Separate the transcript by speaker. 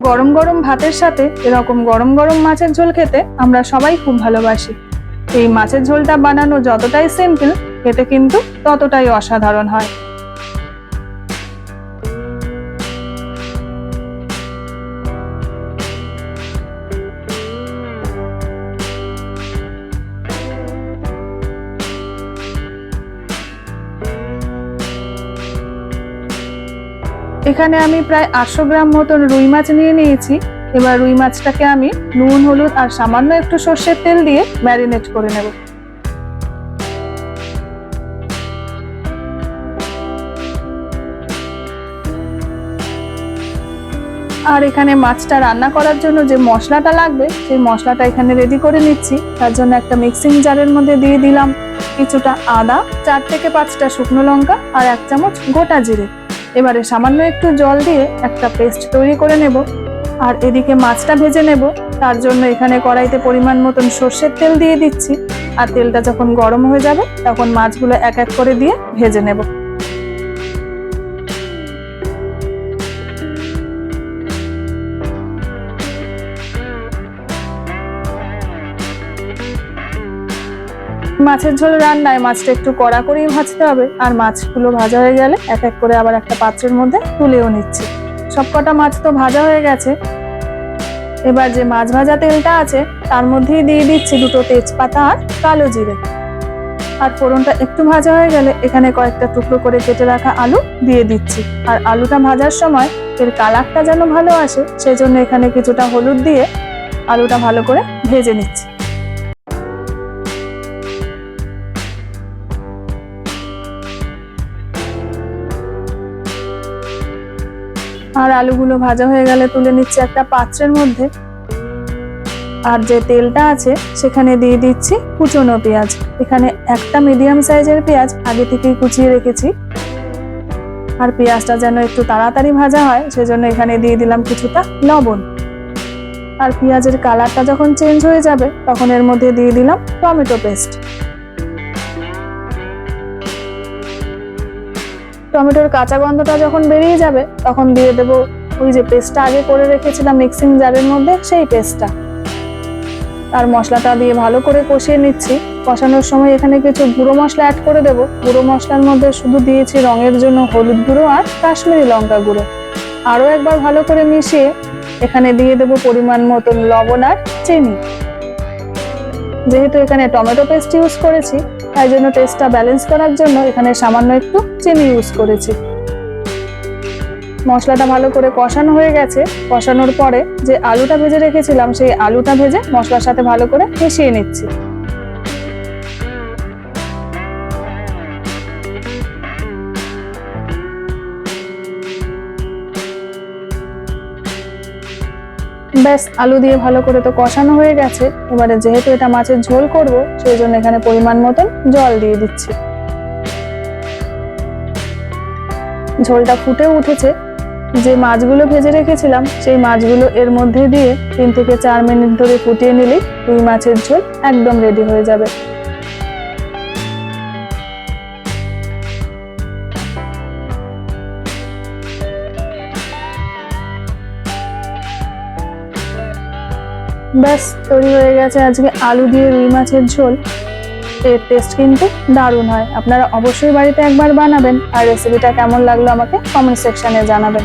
Speaker 1: গরম গরম ভাতের সাথে এরকম গরম গরম মাছের ঝোল খেতে আমরা সবাই খুব ভালোবাসি। এই মাছের ঝোলটা বানানো যতটাই সিম্পল খেতে কিন্তু ততটাই অসাধারণ হয়। এখানে আমি প্রায় আটশো গ্রাম মতন রুই মাছ নিয়ে নিয়েছি। এবার রুই মাছটাকে আমি নুন, হলুদ আর সামান্য একটু সর্ষের তেল দিয়ে ম্যারিনেট করে নেব। আর এখানে মাছটা রান্না করার জন্য যে মশলাটা লাগবে, সেই মশলাটা এখানে রেডি করে নিচ্ছি। তার জন্য একটা মিক্সিং জারের মধ্যে দিয়ে দিলাম। কিছুটা আদা, চার থেকে পাঁচটা শুকনো লঙ্কা আর এক চামচ গোটা জিরে। এবারে সামান্য একটু জল দিয়ে একটা পেস্ট তৈরি করে নেব। আর এদিকে মাছটা ভেজে নেব। তার জন্য এখানে কড়াইতে পরিমাণ মতন সর্ষের তেল দিয়ে দিচ্ছি। আর তেলটা যখন গরম হয়ে যাবে, তখন মাছগুলো এক এক করে দিয়ে ভেজে নেব। মাছের ঝোল রান্নায় মাছটা একটু কড়া করেই ভাজতে হবে, আর মাছগুলো ভাজা হয়ে গেলে এক এক করে আবার একটা পাত্রের মধ্যে তুলেও নিচ্ছি। সবকটা মাছ তো ভাজা হয়ে গেছে। এবার যে মাছ ভাজা তেলটা আছে, তার মধ্যেই দিয়ে দিচ্ছি দুটো তেজপাতা আর কালো জিরে। আর ফোড়নটা একটু ভাজা হয়ে গেলে এখানে কয়েকটা টুকরো করে কেটে রাখা আলু দিয়ে দিচ্ছি। আর আলুটা ভাজার সময় এর কালারটা যেন ভালো আসে, সেজন্য এখানে কিছুটা হলুদ দিয়ে আলুটা ভালো করে ভেজে নিচ্ছি। আর আলুগুলো ভাজা হয়ে গেলে তুলে নিচ্ছি একটা পাত্রের মধ্যে। আর যে তেলটা আছে, সেখানে দিয়ে দিচ্ছি কুচনো পেঁয়াজ। এখানে একটা মিডিয়াম সাইজের পেঁয়াজ আগে থেকেই কুচিয়ে রেখেছি। আর পেঁয়াজটা যেন একটু তাড়াতাড়ি ভাজা হয়, সেজন্য এখানে দিয়ে দিলাম কিছুটা লবণ। আর পেঁয়াজের কালারটা যখন চেঞ্জ হয়ে যাবে, তখন এর মধ্যে দিয়ে দিলাম টমেটো পেস্ট টমেটোর কাঁচা গন্ধটা যখন বেরিয়ে যাবে, তখন দিয়ে দেবো ওই যে পেস্টটা আগে করে রেখেছিলাম মিক্সিং জারের মধ্যে, সেই পেস্টটা। আর মশলাটা দিয়ে ভালো করে কষিয়ে নিচ্ছি। কষানোর সময় এখানে কিছু গুঁড়ো মশলা অ্যাড করে দেবো। গুঁড়ো মশলার মধ্যে শুধু দিয়েছি রঙের জন্য হলুদ গুঁড়ো আর কাশ্মীরি লঙ্কা গুঁড়ো। আরও একবার ভালো করে মিশিয়ে এখানে দিয়ে দেবো পরিমাণ মতন লবণ আর চিনি। যেহেতু এখানে টমেটো পেস্ট ইউজ করেছি তাই জন্য টেস্টটা ব্যালেন্স করার জন্য এখানে সামান্য একটু চিনি ইউজ করেছি। মশলাটা ভালো করে কষানো হয়ে গেছে। কষানোর পরে যে আলুটা ভেজে রেখেছিলাম, সেই আলুটা ভেজে মশলার সাথে ভালো করে মিশিয়ে নিচ্ছি। ব্যাস, আলু দিয়ে ভালো করে তো কষানো হয়ে গেছে। এবারে যেহেতু এটা মাছের ঝোল করব, সেই জন্য এখানে পরিমাণ মতন জল দিয়ে দিচ্ছি। ঝোলটা ফুটে উঠেছে। যে মাছগুলো ভেজে রেখেছিলাম, সেই মাছগুলো এর মধ্যে দিয়ে তিন থেকে চার মিনিট ধরে ফুটিয়ে নিলেই রুই মাছের ঝোল একদম রেডি হয়ে যাবে। ব্যাস, তৈরি হয়ে গেছে আজকে আলু দিয়ে রুই মাছের ঝোল। এর টেস্ট কিন্তু দারুণ হয়। আপনারা অবশ্যই বাড়িতে একবার বানাবেন। আর রেসিপিটা কেমন লাগল আমাকে কমেন্ট সেকশনে জানাবেন।